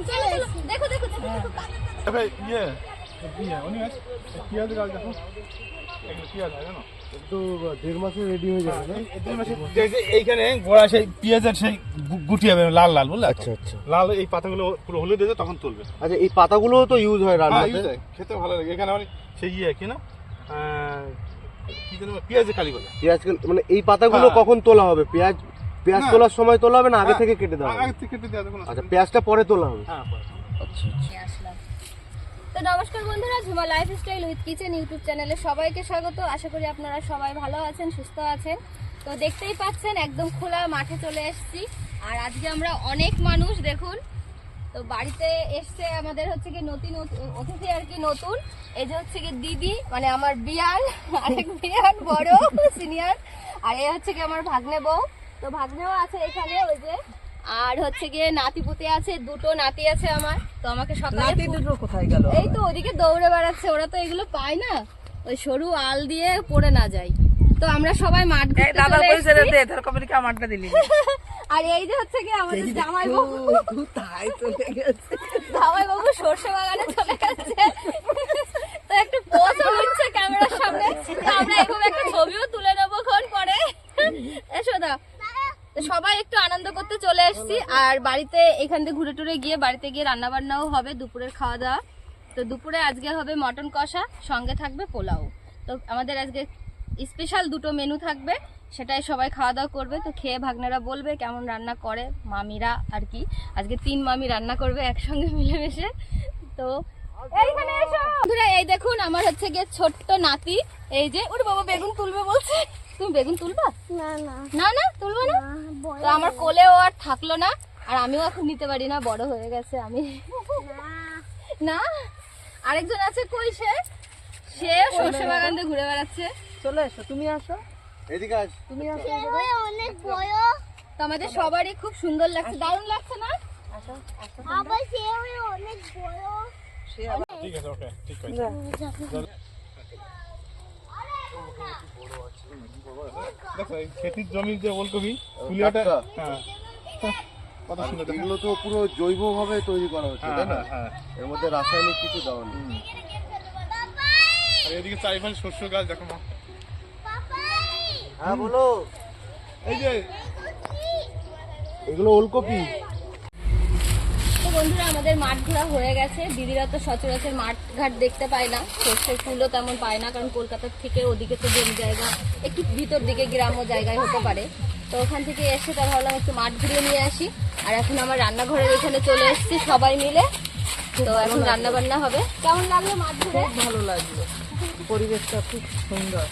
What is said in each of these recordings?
চলো চলো দেখো দেখো দেখো দেখো এবার ইয়ে। ইয়ে অনেক পেঁয়াজ গাছ দেখো এগুলো পেঁয়াজ হয় জানো তো দেড় মাসে রেডি হয়ে যাবে না? এই দুই মাসে এই যে এইখানে গোড়া সেই পেঁয়াজের সেই গু- গুটি হবে লাল লাল বুঝলে? আচ্ছা আচ্ছা। লাল এই পাতাগুলো পুরো হলুদ হয়ে তখন তুলবে। আচ্ছা এই পাতাগুলোও তো ইউজ হয় হ্যাঁ, রান্নাতে খেতে ভালো লাগে। এখানে মানে সেই ইয়ে কি না? আহ, কি যেন পেঁয়াজে কালি বলে। পেঁয়াজ মানে এই পাতাগুলো হ্যাঁ। কখন তোলা হবে? পেঁয়াজ পেঁয়াজ তোলার সময় তোলা হবে না? আগে হ্যাঁ। থেকে কেটে দেওয়া আগে হবে। থেকে কেটে দেওয়া কোনো আচ্ছা পেঁয়াজটা পরে তোলা হবে। হ্যাঁ পরে। আচ্ছা তো নমস্কার বন্ধুরা Jhuma lifestyle with kitchen YouTube চ্যানেলে সবাইকে স্বাগত। আশা করি আপনারা সবাই ভালো আছেন সুস্থ আছেন। তো দেখতেই পাচ্ছেন একদম খোলা মাঠে চলে এসেছি। আর আজকে আমরা অনেক মানুষ দেখুন। তো বাড়িতে এসছে আমাদের হচ্ছে কি নতুন অতিথি আর কি নতুন। এই যে হচ্ছে কি দিদি মানে আমার বিয়ান আরেক বিয়ান বড় সিনিয়র আর এ হচ্ছে কি আমার ভাগ্নে বউ। তো ভাগ্নেও আছে এখানে ওই যে। আর হচ্ছে গিয়ে নাতি পুতি আছে দুটো নাতি আছে আমার। তো আমাকে সকালে নাতি দুটো কোথায় গেল? এই তো ওদিকে দৌড়ে বেড়াচ্ছে ওরা তো এগুলো পায় না। ওই সরু আল দিয়ে পড়ে না যায়। তো আমরা সবাই মাঠ ঘুরতে দাদা পয়সা এসেছি। দে তোর কমিটি আমারটা দিলি আর এই যে হচ্ছে কি আমাদের জামাই বাবু তাই চলে গেছে। জামাই বাবু সর্ষে বাগানে চলে গেছে। তো একটু পোজও নিচ্ছে ক্যামেরার সামনে। আমরা এরকম একটা ছবিও তুলে নেব ক্ষণ পরে। এসো দা তো সবাই একটু আনন্দ করতে চলে এসেছি। আর বাড়িতে এখান থেকে ঘুরে টুরে গিয়ে বাড়িতে গিয়ে রান্না বান্নাও হবে, দুপুরের খাওয়া দাওয়া তো দুপুরে আজকে হবে মটন কষা, সঙ্গে থাকবে পোলাও। তো আমাদের আজকে স্পেশাল দুটো মেনু থাকবে, সেটাই সবাই খাওয়া দাওয়া করবে। তো খেয়ে ভাগ্নেরা বলবে কেমন রান্না করে, মামিরা আর কি। আজকে তিন মামি রান্না করবে একসঙ্গে মিলেমিশে। তো এইখানে এসো। বন্ধুরা এই দেখুন আমার হচ্ছে গিয়ে ছোট্ট নাতি। এই যে ওরে বাবা বেগুন তুলবে বলছে। তুমি বেগুন তুলবা? না না। না না তুলবো না? তো আমার কোলে ও আর থাকল না। আর আমিও এখন নিতে পারি না বড় হয়ে গেছে আমি। না। আরেকজন আছে কই সে? সে সর্ষে বাগান দিয়ে ঘুরে বেড়াচ্ছে। চলে এসো তুমি আসো। এদিকে আস তুমি আসো। অনেক বড় তো আমাদের সবারই খুব সুন্দর লাগছে দারুণ লাগছে না? আবার সে অনেক ঠিক আছে ওকে ঠিক আছে এই খেতির জমির যে ওলকপি ফুলিয়াটা হ্যাঁ। কত সুন্দর এগুলো তো পুরো জৈব ভাবে তৈরি করা হচ্ছে হ্যাঁ তাই না? হ্যাঁ হ্যাঁ। এর মধ্যে রাসায়নিক কিছু দেওয়া নেই। আর এদিকে চারিপাশে শস্য গাছ দেখো মা। হ্যাঁ বলো। এই যে এগুলো ওলকপি। বন্ধুরা আমাদের মাঠ ঘোরা হয়ে গেছে। দিদিরা তো সচরাচর মাঠ ঘাট দেখতে পায় না। সর্ষের ফুলও তেমন পায় না কারণ কলকাতার থেকে ওদিকে তো জমি জায়গা একটু ভিতর দিকে গ্রাম্য জায়গায় হতে পারে। তো ওখান থেকে এসে তা ভাবলাম একটু মাঠ ঘুরিয়ে নিয়ে আসি। আর এখন আমার রান্নাঘরের এখানে চলে এসেছি সবাই মিলে। তো এখন রান্না বান্না হবে। কেমন লাগল মাঠ ঘুরে? ভালো লাগল। পরিবেশটা খুব সুন্দর।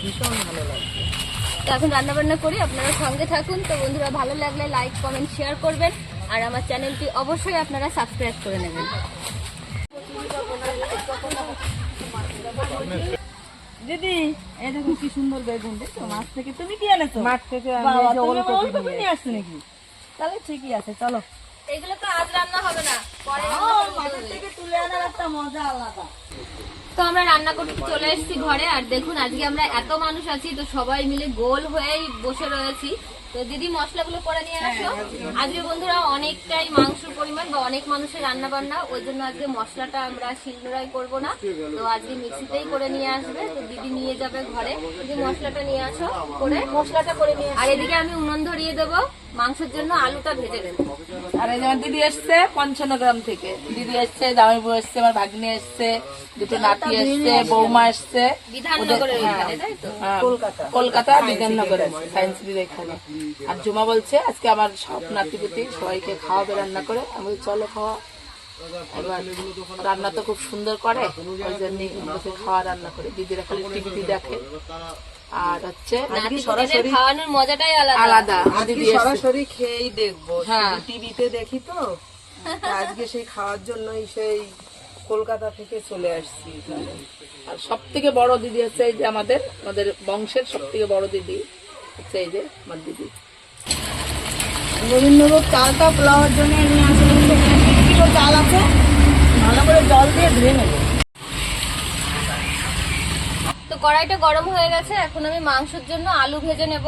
ভীষণ ভালো লাগছে তো এখন রান্নাবান্না করি আপনারা সঙ্গে থাকুন। তো বন্ধুরা ভালো লাগলে লাইক কমেন্ট শেয়ার করবেন। আর আমার চ্যানেলটি অবশ্যই আপনারা সাবস্ক্রাইব করে নেবেন। দিদি এই দেখুন কি সুন্দর বেগুন দেখছ? মাছ থেকে তুমি কি এনেছো? মাঠ থেকে নিয়ে আসছো নাকি? তাহলে ঠিকই আছে চলো। এগুলো তো আজ রান্না হবে না থেকে তুলে আনার একটা মজা আলাদা। তো আমরা রান্না করতে চলে এসেছি ঘরে আর দেখুন আজকে আমরা এত মানুষ আছি তো সবাই মিলে গোল হয়েই বসে রয়েছি। তো দিদি মশলাগুলো করে নিয়ে আসো। আজকে বন্ধুরা অনেকটাই মাংসের পরিমাণ বা অনেক মানুষের রান্না বান্না ওই জন্য আজকে মশলাটা আমরা শিলনোড়াই করব না। তো আজকে মিক্সিতেই করে নিয়ে আসবে। তো দিদি নিয়ে যাবে ঘরে। দিদি মশলাটা নিয়ে আসো করে। মশলাটা করে নিয়ে আর এদিকে আমি উনন ধরিয়ে দেবো। মাংসের জন্য আলুটা ভেজে দেবো আর এই যেমন দিদি এসছে পঞ্চান্ন গ্রাম থেকে। দিদি এসছে জামাই বউ এসছে আমার ভাগ্নি এসছে দুটো নাতি এসছে বৌমা এসছে। তো? হ্যাঁ, কলকাতা। বিধাননগরে সায়েন্স সিটির এখানে। আর জুমা বলছে আজকে আমার সব নাতিপুতি সবাইকে খাওয়াবে রান্না করে। আমি চলো খাওয়া। রান্না তো খুব সুন্দর করে ওই জন্য খাওয়া রান্না করে। দিদিরা খালি টিভিতে দেখে। আর হচ্ছে পুতিদের খাওয়ানোর মজাটাই আলাদা। আলাদা। সরাসরি খেয়েই দেখব। হ্যাঁ। টিভিতে দেখি তো। আজকে সেই খাওয়ার জন্যই সেই কলকাতা থেকে চলে আসছি। আর সব থেকে বড় দিদি হচ্ছে এই যে আমাদের আমাদের বংশের সব থেকে বড় দিদি হচ্ছে এই যে আমার দিদি। গোবিন্দভোগ চালটা পোলাওয়ার জন্য নিয়ে আসলাম চাল আছে? ভালো করে জল দিয়ে ধুয়ে নেব। কড়াইটা গরম হয়ে গেছে, এখন আমি মাংসের জন্য আলু ভেজে নেব।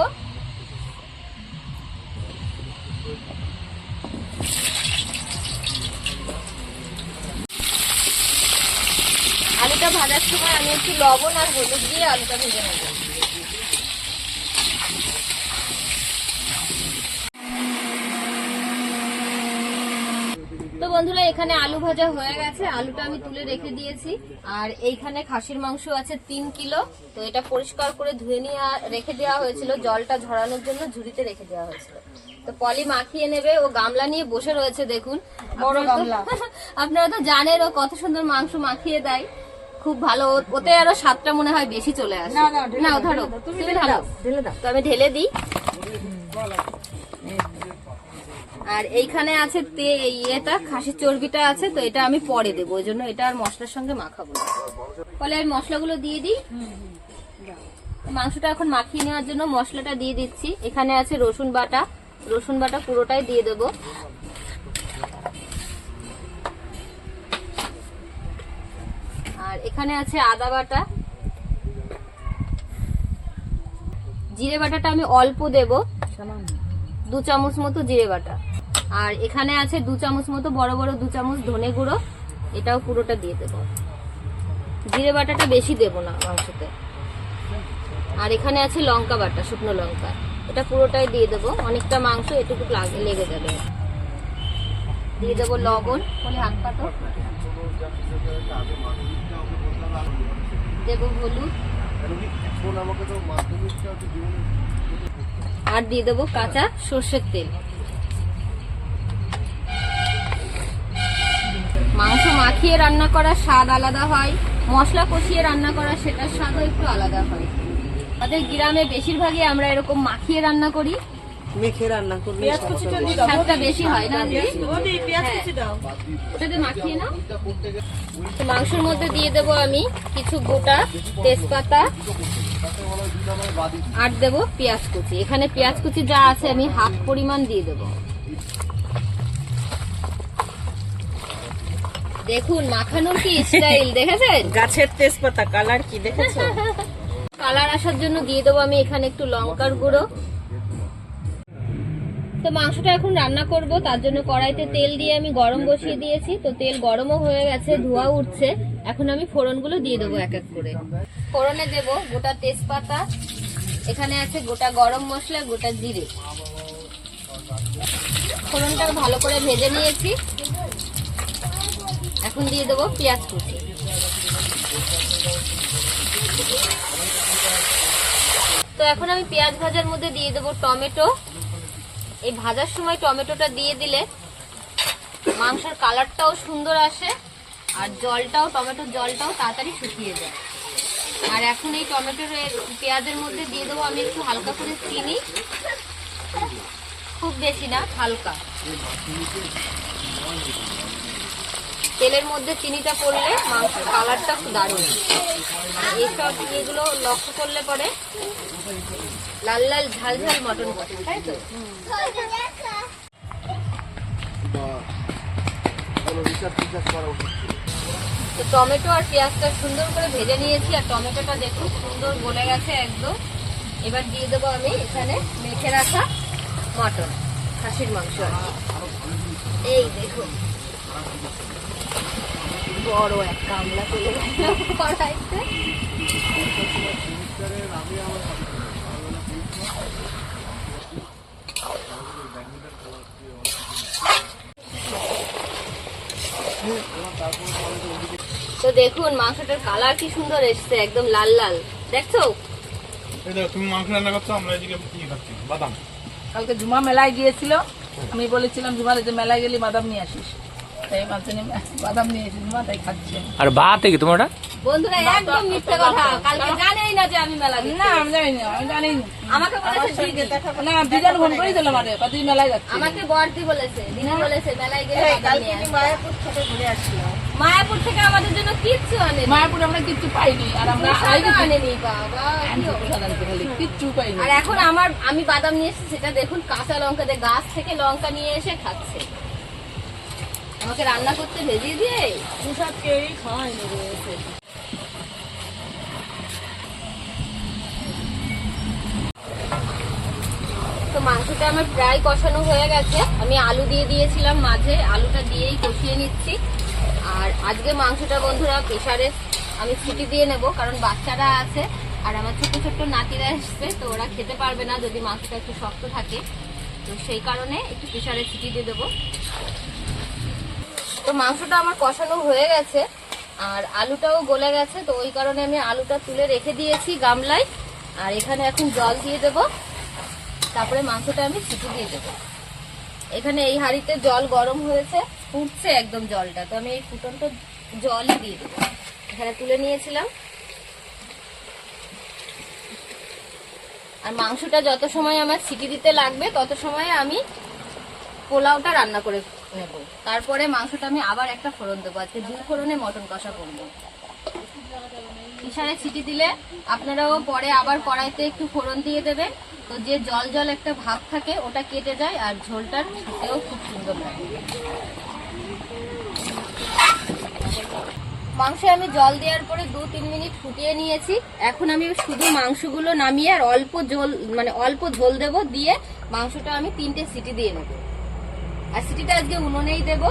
আলুটা ভাজার সময় আমি একটু লবণ আর হলুদ দিয়ে আলুটা ভেজে নেব। তো বন্ধুরা এখানে আলু ভাজা হয়ে গেছে। আলুটা আমি তুলে রেখে দিয়েছি। আর এইখানে খাসির মাংস আছে তিন কিলো। তো এটা পরিষ্কার করে ধুয়ে নিয়ে রেখে দেওয়া হয়েছিল। জলটা ঝরানোর জন্য ঝুড়িতে রেখে দেওয়া হয়েছিল। তো পলি মাখিয়ে নেবে। ও গামলা নিয়ে বসে রয়েছে দেখুন। বড় গামলা। আপনারা তো জানেন ও কত সুন্দর মাংস মাখিয়ে দেয়। খুব ভালো। ওতে আরও স্বাদটা মনে হয় বেশি চলে আসে। না ধরো। তুমি ঢালো তো আমি ঢেলে দিই। আর এইখানে আছে ইয়েটা, খাসির চর্বিটা আছে, তো এটা আমি পরে দেবো, ওই জন্য এটা আর মশলার সঙ্গে মাখাবো ফলে আমি মশলাগুলো দিয়ে দিই? মাংসটা এখন মাখিয়ে নেওয়ার জন্য মশলাটা দিয়ে দিচ্ছি। এখানে আছে রসুন বাটা। রসুন বাটা পুরোটাই দিয়ে দেবো। আর এখানে আছে আদা বাটা। জিরে বাটাটা আমি অল্প দেব। দু চামচ মতো জিরে বাটা। আর এখানে আছে দু চামচ মতো বড় বড় দু চামচ ধনে গুঁড়ো। এটাও পুরোটা দিয়ে দেবো। জিরে বাটাটা বেশি দেব না মাংসতে। আর এখানে আছে লঙ্কা বাটা শুকনো লঙ্কা। এটা পুরোটাই দিয়ে দেবো। অনেকটা মাংস এটুকু লাগ- লেগে যাবে। দিয়ে দেবো লবণ। বলে হাত পাতো। দেবো হলুদ। আর দিয়ে দেবো কাঁচা সর্ষের তেল। মাখিয়ে রান্না করার স্বাদ আলাদা হয় মশলা কষিয়ে রান্না করা সেটার স্বাদও একটু আলাদা হয়। আমাদের গ্রামে বেশিরভাগই আমরা এরকম মাখিয়ে রান্না করি। মেখে রান্না করলে স্বাদটা বেশি হয়। না হ্যাঁ। ওটাতে মাখিয়ে নাও। মাংসের মধ্যে দিয়ে দেবো আমি কিছু গোটা তেজপাতা আর দেবো পেঁয়াজ কুচি। এখানে পেঁয়াজ কুচি যা আছে আমি হাফ পরিমাণ দিয়ে দেবো। দেখুন মাখানোর কি স্টাইল দেখেছেন? গাছের তেজপাতা কালার কি দেখেছ? কালার আসার জন্য দিয়ে দেবো আমি এখানে একটু লঙ্কার গুঁড়ো। তো মাংসটা এখন রান্না করব তার জন্য কড়াইতে তেল দিয়ে আমি গরম বসিয়ে দিয়েছি। তো তেল গরমও হয়ে গেছে ধোয়া উঠছে। এখন আমি ফোড়নগুলো দিয়ে দেবো এক এক করে। ফোড়নে দেব গোটা তেজপাতা এখানে আছে গোটা গরম মশলা গোটা জিরে। ফোড়নটা ভালো করে ভেজে নিয়েছি। এখন দিয়ে দেবো পেঁয়াজ কুচি। তো এখন আমি পেঁয়াজ ভাজার মধ্যে দিয়ে দেবো টমেটো। এই ভাজার সময় টমেটোটা দিয়ে দিলে মাংসের কালারটাও সুন্দর আসে আর জলটাও, টমেটোর জলটাও তাড়াতাড়ি শুকিয়ে যায়। আর এখন এই টমেটোর পেঁয়াজের মধ্যে দিয়ে দেবো আমি একটু হালকা করে চিনি। খুব বেশি না, হালকা। তেলের মধ্যে চিনিটা পড়লে মাংসের কালারটা খুব দারুণ। এইসব এগুলো লক্ষ্য করলে পরে লাল লাল ঝাল ঝাল মটন তাই তো? তো টমেটো আর পেঁয়াজটা সুন্দর করে ভেজে নিয়েছি, আর টমেটোটা দেখুন সুন্দর গলে গেছে একদম। এবার দিয়ে দেবো আমি এখানে মেখে রাখা মটন, খাসির মাংস এই দেখুন। বড় এক কামলা কড়াইতে তো দেখুন মাংসটার কালার কি সুন্দর এসছে একদম লাল লাল। দেখছ? এই তুমি মাংস রান্না করছ আমরা এদিকে খাচ্ছি? বাদাম। কালকে জুমা মেলায় গিয়েছিল। আমি বলেছিলাম জুমারে যে মেলায় গেলে বাদাম নিয়ে আসিস। আর বাতে কি তোমার? বন্ধুরা একদম মিথ্যে কথা। কালকে জানেই না যে আমি মেলা না আমি জানি না আমি জানি না আমাকে বলেছে না বিজান ফোন করে দিলাম আরে কত মেলায় যাচ্ছে। আমাকে বর্দি বলেছে দিদি বলেছে মেলায় গেলে বাদাম নিয়ে আসবে। মায়াপুর থেকে আমাদের জন্য কিচ্ছু আনেনি। মায়াপুরে আমরা কিচ্ছু পাইনি আর আমরা শাকও আনেনি বাবা কি কিচ্ছু পাইনি। আর এখন আমার আমি বাদাম নিয়ে এসেছি সেটা দেখুন কাঁচা লঙ্কা দিয়ে গাছ থেকে লঙ্কা নিয়ে এসে খাচ্ছে। আমাকে রান্না করতে ভেজিয়ে দিয়ে দুসব কেউই খাওয়ায়নি রয়েছে তো মাংসটা আমার প্রায় কষানো হয়ে গেছে। আমি আলু দিয়ে দিয়েছিলাম মাঝে, আলুটা দিয়েই কষিয়ে নিচ্ছি। আর আজকে মাংসটা বন্ধুরা প্রেসারে আমি ছুটি দিয়ে নেব, কারণ বাচ্চারা আছে আর আমার ছোট ছোট নাতিরা আসবে তো ওরা খেতে পারবে না যদি মাংসটা একটু শক্ত থাকে। তো সেই কারণে একটু প্রেশারে ছুটি দিয়ে দেবো। তো মাংসটা আমার কষানো হয়ে গেছে, আর আলুটাও গলে গেছে, তো ওই কারণে আমি আলুটা তুলে রেখে দিয়েছি গামলায়, আর এখানে এখন জল দিয়ে দেব, তারপরে মাংসটা আমি ছুটি দিয়ে দেবো। এখানে এই হাঁড়িতে জল গরম হয়েছে, ফুটছে একদম জলটা, তো আমি এই ফুটন্ত জলই দিয়ে দেবো। এখানে তুলে নিয়েছিলাম। আর মাংসটা যত সময় আমার সিটি দিতে লাগবে, তত সময় আমি পোলাওটা রান্না করে নেব। তারপরে মাংসটা আমি আবার একটা ফোড়ন দেবো। আজকে দুই ফোড়নে মটন কষা করব। ইশারে ছিটি দিলে আপনারাও পরে আবার কড়াইতে একটু ফোড়ন দিয়ে দেবেন। তো যে জল জল একটা ভাব থাকে, ওটা কেটে যায় আর ঝোলটার খেতেও খুব সুন্দর লাগে। মাংসে আমি জল দেওয়ার পরে দু তিন মিনিট ফুটিয়ে নিয়েছি। এখন আমি শুধু মাংসগুলো নামিয়ে আর অল্প ঝোল মানে অল্প ঝোল দেব, দিয়ে মাংসটা আমি তিনটে সিটি দিয়ে নেব। আর আজকে উনুনেই দেবো।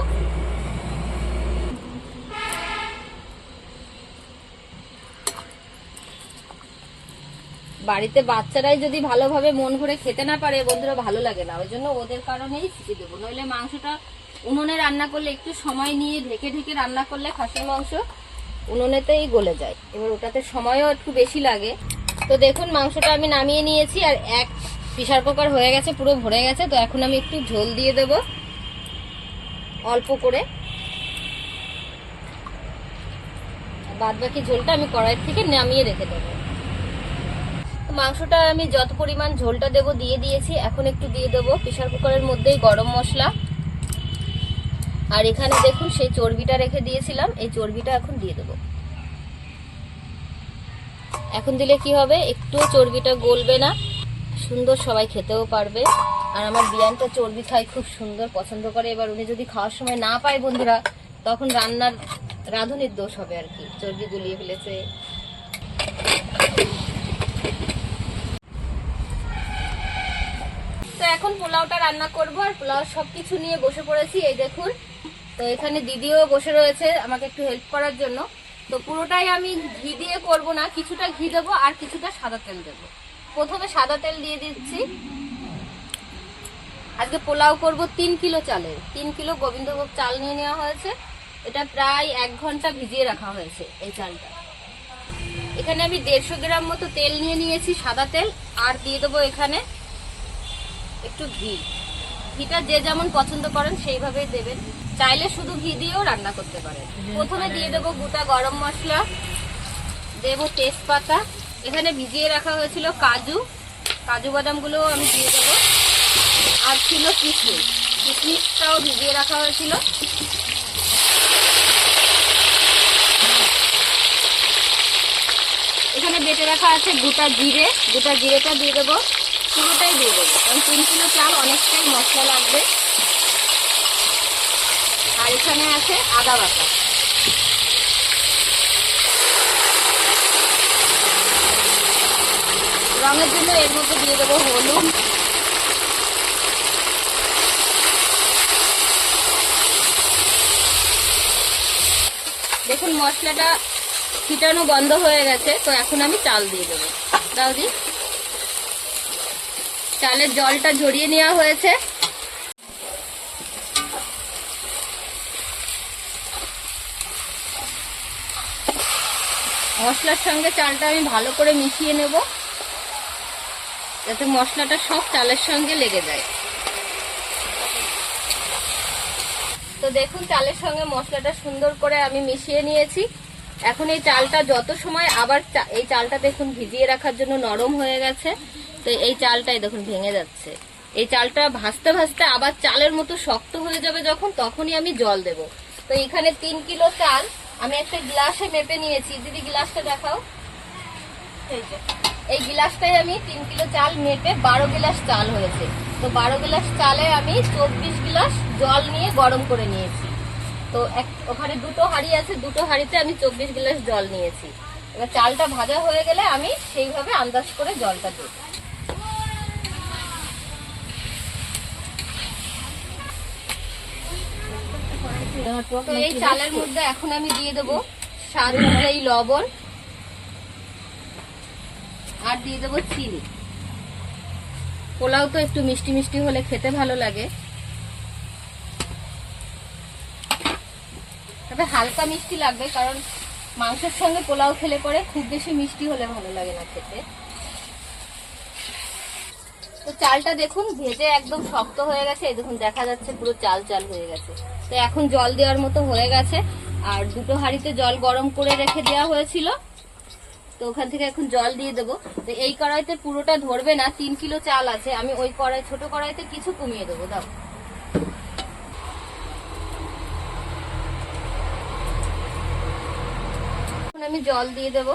বাড়িতে বাচ্চারাই যদি ভালোভাবে মন ভরে খেতে না পারে, বন্ধুরা ভালো লাগে না। ওই জন্য ওদের কারণেই শিখে দেবো। নইলে মাংসটা উনুনে রান্না করলে একটু সময় নিয়ে ঢেকে ঢেকে রান্না করলে খাসির মাংস উনুনেতেই গলে যায়। এবার ওটাতে সময়ও একটু বেশি লাগে। তো দেখুন, মাংসটা আমি নামিয়ে নিয়েছি আর এক প্রেশার কুকার হয়ে গেছে, পুরো ভরে গেছে। তো এখন আমি একটু ঝোল দিয়ে দেব। অল্প করে। বাদ বাকি ঝোলটা আমি কড়াই থেকে নামিয়ে রেখে দেবো। মাংসটা আমি যত পরিমাণ ঝোলটা দেব দিয়ে দিয়েছি, এখন একটু দিয়ে দেবো প্রেশার কুকারের মধ্যেই গরম মশলা। আর এখানে দেখুন, সেই চর্বিটা রেখে দিয়েছিলাম, এই চর্বিটা এখন দিয়ে দেবো। এখন দিলে কি হবে? একটু চর্বিটা গলবে না, সুন্দর সবাই খেতেও পারবে। আর আমার বিয়ানটা চর্বি খাই খুব সুন্দর, পছন্দ করে। এবার উনি যদি খাওয়ার সময় না পায় বন্ধুরা, তখন রান্নার রাঁধুনির দোষ হবে আর কি। চর্বি গুলিয়ে ফেলেছে। তো এখন পোলাওটা রান্না করব আর পোলাও সবকিছু নিয়ে বসে পড়েছি, এই দেখুন। তো এখানে দিদিও বসে রয়েছে আমাকে একটু হেল্প করার জন্য। তো পুরোটাই আমি ঘি দিয়ে করব না, কিছুটা ঘি দেবো আর কিছুটা সাদা তেল দেবো। প্রথমে সাদা তেল দিয়ে দিচ্ছি। আজকে পোলাও করব তিন কিলো চালের তিন কিলো গোবিন্দভোগ চাল নিয়ে নেওয়া হয়েছে। এটা প্রায় এক ঘণ্টা ভিজিয়ে রাখা হয়েছে এই চালটা। এখানে আমি দেড়শো গ্রাম মতো তেল নিয়ে নিয়েছি সাদা তেল, আর দিয়ে দেবো এখানে একটু ঘি। ঘিটা যে যেমন পছন্দ করেন সেইভাবেই দেবেন। চাইলে শুধু ঘি দিয়েও রান্না করতে পারেন। প্রথমে দিয়ে দেবো গোটা গরম মশলা, দেব তেজপাতা। এখানে ভিজিয়ে রাখা হয়েছিল কাজু। কাজু বাদামগুলোও আমি দিয়ে দেবো। আর ছিল কিশমিশ কিশমিশটাও ভিজিয়ে রাখা হয়েছিল। এখানে বেটে রাখা আছে গোটা জিরে। গোটা জিরেটা দিয়ে দেবো। পুরোটাই দিয়ে দেবো। কারণ তিন কিলো চাল, অনেকটাই মশলা লাগবে। আর এখানে আছে আদা বাটা। রঙের জন্য এর মধ্যে দিয়ে দেবো হলুদ। দেখুন, মশলাটা ছিটানো বন্ধ হয়ে গেছে, তো এখন আমি চাল দিয়ে দেবো। দাও দি। চালের জলটা ঝরিয়ে নেওয়া হয়েছে। মশলার সঙ্গে চালটা আমি ভালো করে মিশিয়ে নেব, যাতে মশলাটা সব চালের সঙ্গে লেগে যায়। তো দেখুন, চালের সঙ্গে মশলাটা সুন্দর করে আমি মিশিয়ে নিয়েছি। এখন এই চালটা যত সময় আবার এই চালটা দেখুন ভিজিয়ে রাখার জন্য নরম হয়ে গেছে। তো এই চালটাই দেখুন ভেঙে যাচ্ছে। এই চালটা ভাজতে ভাজতে আবার চালের মতো শক্ত হয়ে যাবে যখন, তখনই আমি জল দেব। তো এখানে তিন কিলো চাল আমি একটা গ্লাসে মেপে নিয়েছি। দিদি, গ্লাসটা দেখাও। এই যে। এই গিলাসটাই আমি তিন কিলো চাল মেপে বারো গিলাস চাল হয়েছে। তো বারো গিলাস চালে আমি চব্বিশ গিলাস জল নিয়ে গরম করে নিয়েছি। তো এক, ওখানে দুটো হাঁড়ি আছে, দুটো হাঁড়িতে আমি চব্বিশ গিলাস জল নিয়েছি। এবার চালটা ভাজা হয়ে গেলে আমি সেইভাবে আন্দাজ করে জলটা দেবো। তো এই চালের মধ্যে এখন আমি দিয়ে দেবো স্বাদ অনুযায়ী লবণ। আর দিয়ে দেবো চিনি। পোলাও তো একটু মিষ্টি মিষ্টি হলে খেতে ভালো লাগে। তবে হালকা মিষ্টি লাগবে কারণ মাংসের সঙ্গে পোলাও খেলে পরে খুব বেশি মিষ্টি হলে ভালো লাগে না খেতে। তো চালটা দেখুন ভেজে একদম শক্ত হয়ে গেছে। এই দেখুন দেখা যাচ্ছে পুরো চাল চাল হয়ে গেছে। তো এখন জল দেওয়ার মতো হয়ে গেছে। আর দুটো হাঁড়িতে জল গরম করে রেখে দেওয়া হয়েছিল। ওখান থেকে এখন জল দিয়ে দেবো। তো এই কড়াইতে পুরোটা ধরবে না, তিন কিলো চাল আছে। আমি ওই কড়াই, ছোট কড়াইতে কিছু কমিয়ে দেবো, দাও। আমি জল দিয়ে দেবো।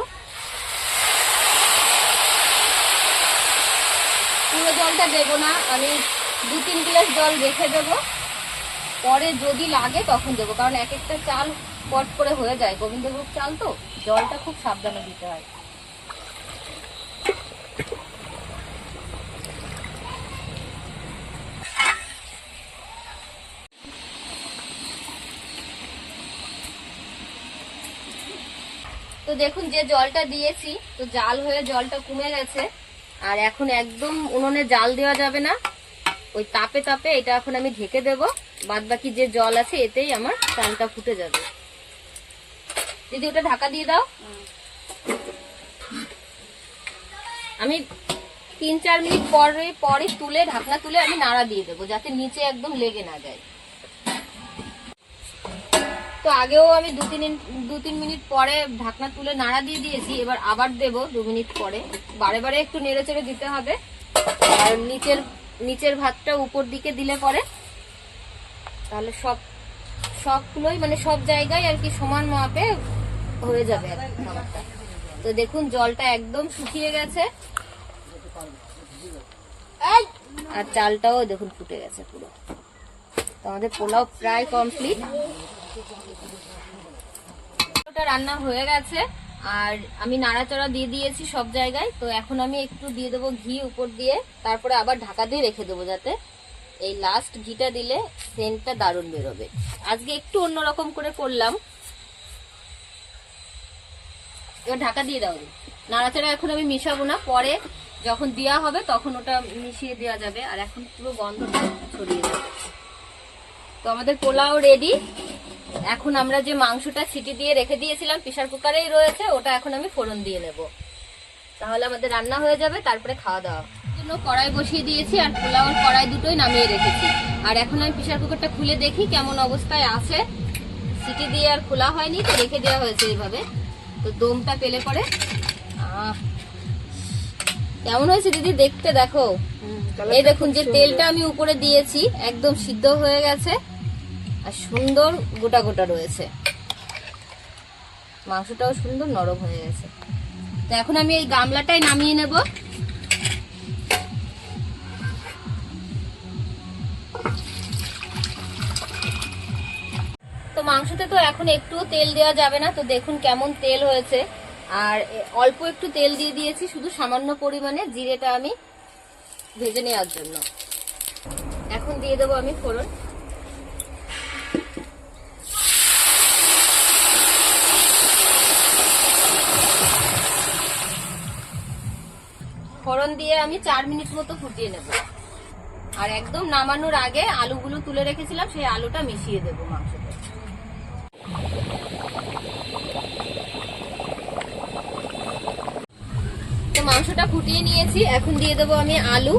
পুরো জলটা দেবো না, আমি দু, তিন গ্লাস জল রেখে দেবো। পরে যদি লাগে তখন দেবো, কারণ এক একটা চাল পট করে হয়ে যায়। গোবিন্দভোগ চাল তো, জলটা খুব সাবধানে দিতে হয়। তো দেখুন, যে জলটা দিয়েছি, তো জাল হয়ে জলটা কমে গেছে। আর এখন একদম উনুনে জাল দেওয়া যাবে না। ওই তাপে তাপে এটা এখন আমি ঢেকে দেব। বাদ বাকি যে জল আছে, এতেই আমার চালটা ফুটে যাবে। দিদি, ওটা ঢাকা দিয়ে দাও। আমি তিন চার মিনিট পরে পরে তুলে, ঢাকনা তুলে আমি নাড়া দিয়ে দেবো, যাতে নিচে একদম লেগে না যায়। তো আগেও আমি দু তিন দু তিন মিনিট পরে ঢাকনা তুলে নাড়া দিয়ে দিয়েছি, এবার আবার দেব দু মিনিট পরে। বারে বারে একটু নেড়ে চেড়ে দিতে হবে। আর নিচের নিচের ভাতটা উপর দিকে দিলে পরে তাহলে সব, সবগুলোই মানে সব জায়গায় আর কি সমান মাপে হয়ে যাবে তো দেখুন, জলটা একদম শুকিয়ে গেছে! আর চালটাও দেখুন ফুটে গেছে পুরো। তো আমাদের পোলাও প্রায় কমপ্লিট ওটা রান্না হয়ে গেছে, আর আমি নাড়াচাড়া দিয়ে দিয়েছি সব জায়গায়, তো এখন আমি একটু দিয়ে দেবো ঘি উপর দিয়ে, তারপরে আবার ঢাকা দিয়ে রেখে দেবো যাতে এই লাস্ট ঘিটা দিলে সেন্টটা দারুণ বেরোবে। আজকে একটু অন্যরকম করে করলাম। এবার ঢাকা দিয়ে দাও নাড়াচাড়া এখন আমি মিশাবো না, পরে যখন দেওয়া হবে তখন ওটা মিশিয়ে দেওয়া যাবে, আর এখন পুরো গন্ধটা ছড়িয়ে যাবে। তো আমাদের পোলাও রেডি এখন আমরা যে মাংসটা সিটি দিয়ে রেখে দিয়েছিলাম প্রেশার কুকারেই রয়েছে ওটা এখন আমি ফোড়ন দিয়ে নেব। তাহলে আমাদের রান্না হয়ে যাবে তারপরে খাওয়া দাওয়া। জন্য কড়াই বসিয়ে দিয়েছি আর পোলাওর কড়াই দুটোই নামিয়ে রেখেছি। আর এখন আমি প্রেশার কুকারটা খুলে দেখি কেমন অবস্থায় আছে। সিটি দিয়ে আর খোলা হয়নি তো রেখে দেওয়া হয়েছে এইভাবে। তো দমটা পেলে পরে কেমন হয়েছে দিদি দেখতে দেখো। এই দেখুন যে তেলটা আমি উপরে দিয়েছি একদম সিদ্ধ হয়ে গেছে। আর সুন্দর গোটা গোটা রয়েছে। মাংসটাও সুন্দর নরম হয়ে গেছে। তো এখন আমি এই গামলাটাই নামিয়ে নেব। তো মাংসতে তো এখন একটুও তেল দেওয়া যাবে না, তো দেখুন কেমন তেল হয়েছে। আর অল্প একটু তেল দিয়ে দিয়েছি, শুধু সামান্য পরিমাণে জিরেটা আমি ভেজে নেওয়ার জন্য। এখন দিয়ে দেবো আমি ফোড়ন। ফোড়ন দিয়ে আমি চার মিনিট মতো ফুটিয়ে নেব। আর একদম নামানোর আগে আলুগুলো তুলে রেখেছিলাম, সেই আলুটা মিশিয়ে দেবো মাংসতে। তো মাংসটা ফুটিয়ে নিয়েছি, এখন দিয়ে দেবো আমি আলু।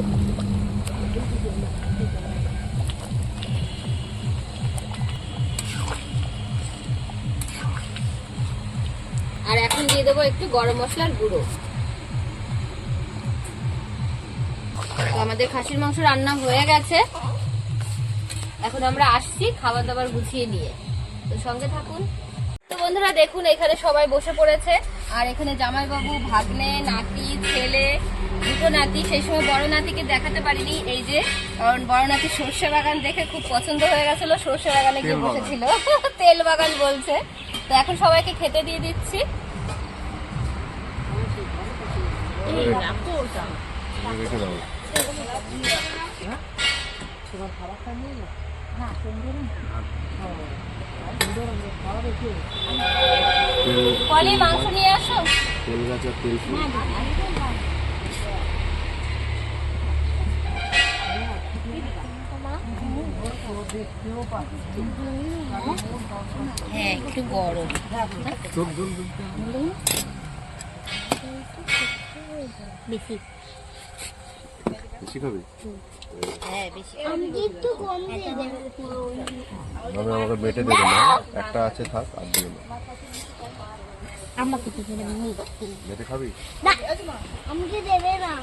আর এখন দিয়ে দেবো একটু গরম মশলার গুঁড়ো। আমাদের খাসির মাংস রান্না হয়ে গেছে। এখন আমরা আসছি খাবার দাবার গুছিয়ে নিয়ে। তো সঙ্গে থাকুন। তো বন্ধুরা দেখুন এখানে সবাই বসে পড়েছে। আর এখানে জামাইবাবু ভাগ্নে নাতি ছেলে দুটো নাতি সেই সময় বড় নাতিকে দেখাতে পারিনি। এই যে কারণ বড় নাতি সর্ষে বাগান দেখে খুব পছন্দ হয়ে গেছিল। সর্ষে বাগানে গিয়ে বসেছিল। তেল বাগান বলছে। তো এখন সবাইকে খেতে দিয়ে দিচ্ছি। রেখে দাও। তেল গাছ আর তেল ফুল হ্যাঁ একটু গরম। বেশি। বেশি খাবি? হ্যাঁ বেশি আমাকে বেটে দেবে না। একটা আছে থাক আর দিয়ে না আমাকে বেটে খাবি? আমাকে দেবে না।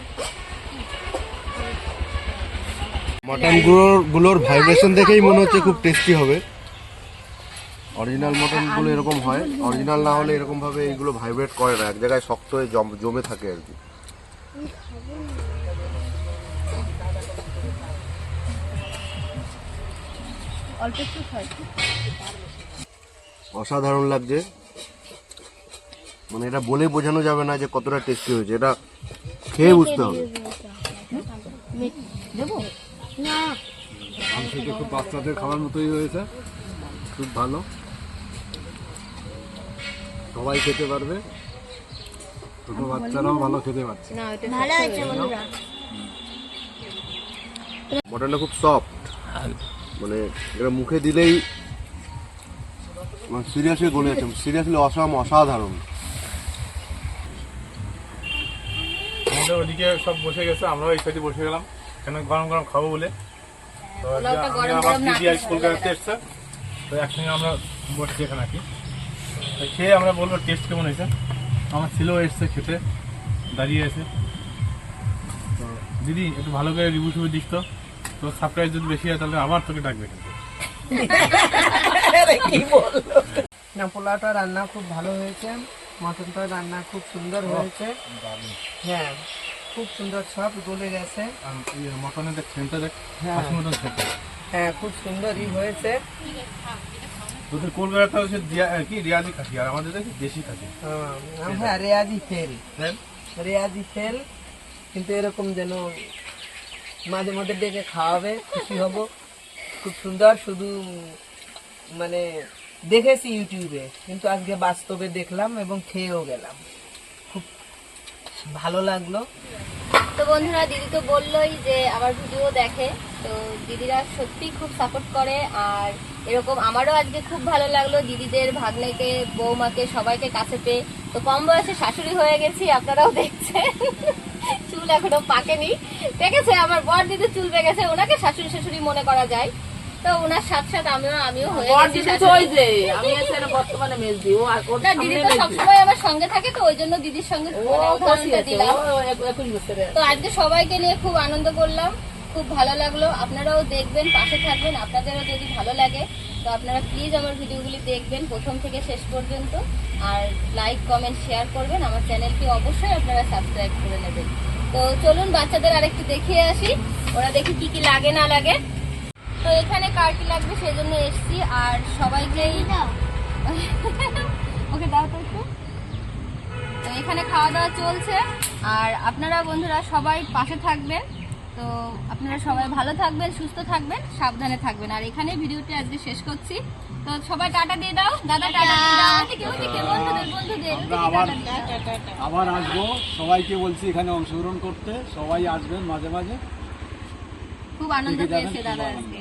মটনগুলোর গুলোর ভাইব্রেশন দেখেই মনে হচ্ছে খুব টেস্টি হবে। অরিজিনাল মটনগুলো এরকম হয়। অরিজিনাল না হলে এরকম ভাবে এইগুলো ভাইব্রেট করে না। এক জায়গায় শক্ত হয়ে জম- জমে থাকে আর কি। অল্প একটু অসাধারণ লাগছে। মানে এটা বলে বোঝানো যাবে না যে কতটা টেস্টি হয়েছে। এটা খেয়ে বুঝতে হবে। না। মাংসটা খুব বাচ্চাদের খাবার মতোই হয়েছে। খুব ভালো। সবাই খেতে পারবে। ছোট বাচ্চারাও ভালো খেতে পারছে। ভালো আছে বন্ধুরা। মটনটা খুব সফট মানে এটা মুখে দিলেই সিরিয়াসলি গলে যাচ্ছে সিরিয়াসলি অসাম অসাধারণ। আমাদের ওদিকে সব বসে গেছে আমরাও এই সাইডে বসে গেলাম। কেন গরম গরম খাব বলে। তো আমার দিদি আজ কলকাতাতে এসছে। তো একসঙ্গে আমরা বসছি এখানে আর কি। তো খেয়ে আমরা বলব টেস্ট কেমন হয়েছে। আমার ছেলেও এসছে খেতে দাঁড়িয়ে আছে। তো দিদি একটু ভালো করে রিভিউ টিভিউ দিস তো। তো সারপ্রাইজ যদি বেশি হয় তাহলে আবার তোকে ডাকবে কিন্তু। কি বলল? না পোলাওটা রান্না খুব ভালো হয়েছে মটনটা রান্না খুব সুন্দর হয়েছে। হ্যাঁ খুব সুন্দর সব গলে গেছে। আর মটনের দেখ সেন্টটা দেখ হ্যাঁ। হাসি খেতে হ্যাঁ খুব সুন্দরই হয়েছে। তোদের কলকাতা হচ্ছে কি রিয়াজি খাসি আর আমাদের দেখি দেশি খাসি। হ্যাঁ রেয়াজি ফেল? রেয়াজি ফেল কিন্তু এরকম যেন মাঝে মধ্যে ডেকে খাওয়াবে, খুশি হব। খুব সুন্দর, শুধু মানে দেখেছি ইউটিউবে, কিন্তু আজকে বাস্তবে দেখলাম এবং খেয়েও গেলাম। খুব ভালো লাগল। তো বন্ধুরা, দিদি তো বললোই যে আমার ভিডিও দেখে। তো দিদিরা সত্যি খুব সাপোর্ট করে, আর এরকম আমারও আজকে খুব ভালো লাগল দিদিদের ভাগ্নেকে, বৌমাকে, সবাইকে কাছে পেয়ে। তো কম বয়সে শাশুড়ি হয়ে গেছি, আপনারাও দেখছেন। চুল এখনও পাকেনি। দেখেছে আমার বর দিদি চুল পেকেছে ওনাকে শাশুড়ি শাশুড়ি মনে করা যায়। তো ওনার সাথে সাথে আমিও আমিও হয়ে গেছি দিদি তো শাশুড়ি। ওই যে আমি এখানে বর্তমানে মেজদি ও আর ওর দিদি তো সবসময় আমার সঙ্গে থাকে তো ওই জন্য দিদির সঙ্গে উদাহরণটা দিলাম। তো আজকে সবাইকে নিয়ে খুব আনন্দ করলাম খুব ভালো লাগল। আপনারাও দেখবেন পাশে থাকবেন আপনাদেরও যদি ভালো লাগে তো আপনারা প্লিজ আমার ভিডিওগুলি দেখবেন প্রথম থেকে শেষ পর্যন্ত। আর লাইক কমেন্ট শেয়ার করবেন। আমার চ্যানেলটি অবশ্যই আপনারা সাবস্ক্রাইব করে নেবেন। তো চলুন বাচ্চাদের আরেকটু দেখিয়ে আসি। ওরা দেখি কি কি লাগে না লাগে। তো এখানে কার কি লাগবে সেই জন্য এসছি। আর সবাইকেই ওকে দাও তো একটু। তো এখানে খাওয়া দাওয়া চলছে। আর আপনারা বন্ধুরা সবাই পাশে থাকবেন। তো আপনারা সবাই ভালো থাকবেন সুস্থ থাকবেন সাবধানে থাকবেন। আর এখানে ভিডিওটি আজকে শেষ করছি। তো সবাই টাটা দিয়ে দাও। দাদা টাটা। আবার আসব। সবাইকে বলছি এখানে অংশগ্রহণ করতে। সবাই আসবেন মাঝে মাঝে। খুব আনন্দ পেয়েছে দাদা আজকে।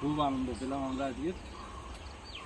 খুব আনন্দ পেলাম আমরা আজকে।